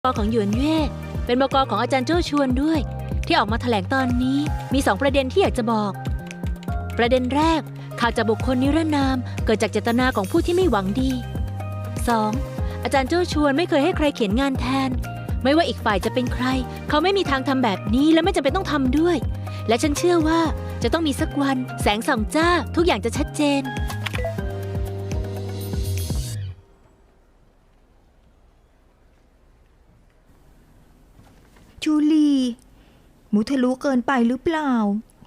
ของหยวนเย่เป็นบกของอาจารย์โจ้ชวนด้วย ที่ออกมาแถลงตอนนี้มีสองประเด็นที่อยากจะบอก ประเด็นแรกข่าวจากบุคคลนิรนามเกิดจากเจตนาของผู้ที่ไม่หวังดี 2. อาจารย์โจ้ชวนไม่เคยให้ใครเขียนงานแทน ไม่ว่าอีกฝ่ายจะเป็นใคร เขาไม่มีทางทำแบบนี้และไม่จำเป็นต้องทำด้วย และฉันเชื่อว่าจะต้องมีสักวัน แสงส่องจ้าทุกอย่างจะชัดเจน จูลีมุทะลุเกินไปหรือเปล่า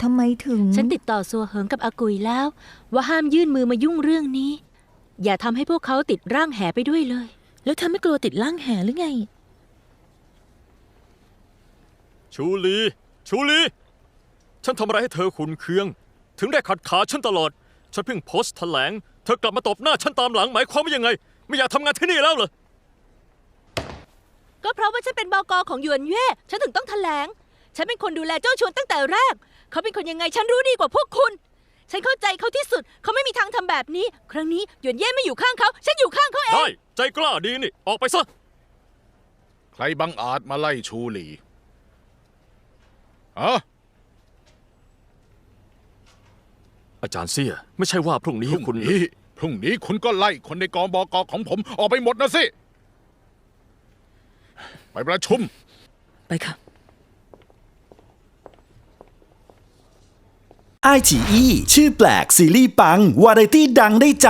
ทำไมถึง ฉันติดต่อซัวเหิงกับอากุยแล้ว ว่าห้ามยื่นมือมายุ่งเรื่องนี้ อย่าทำให้พวกเขาติดร่างแหไปด้วยเลย แล้วเธอไม่กลัวติดล่างแหหรือไง ชูลี ชูลี ฉันทำอะไรให้เธอขุนเคือง ถึงได้ขัดขาฉันตลอด ฉันเพิ่งโพสต์แถลง เธอกลับมาตบหน้าฉันตามหลังหมายความว่ายังไง ไม่อยากทำงานที่นี่แล้วเหรอ ก็เพราะว่าฉันเป็นบกของหยวนเย่ฉันถึงต้องแถลง ฉันเป็นคนดูแลเจ้าชวนตั้งแต่แรก เขาเป็นคนยังไงฉันรู้ดีกว่าพวกคุณ ฉันเข้าใจเขาที่สุด เขาไม่มีทางทำแบบนี้ ครั้งนี้หยวนเย่ไม่อยู่ข้างเขา ฉันอยู่ข้างเขาเอง ได้ ใจกล้าดีนี่ ออกไปซะ ใครบังอาจมาไล่ชูหลีอะอาจารย์เสี่ย ไม่ใช่ว่าพรุ่งนี้พรุ่งคุณ นี้พรุ่งนี้คุณก็ไล่คนในกองบอกอของผมออกไปหมดนะสิ ไปประชุม ไปค่ะไอฉีอีชื่อแปลกซีรีส์ปัง วาไรตี้ดังได้ใจ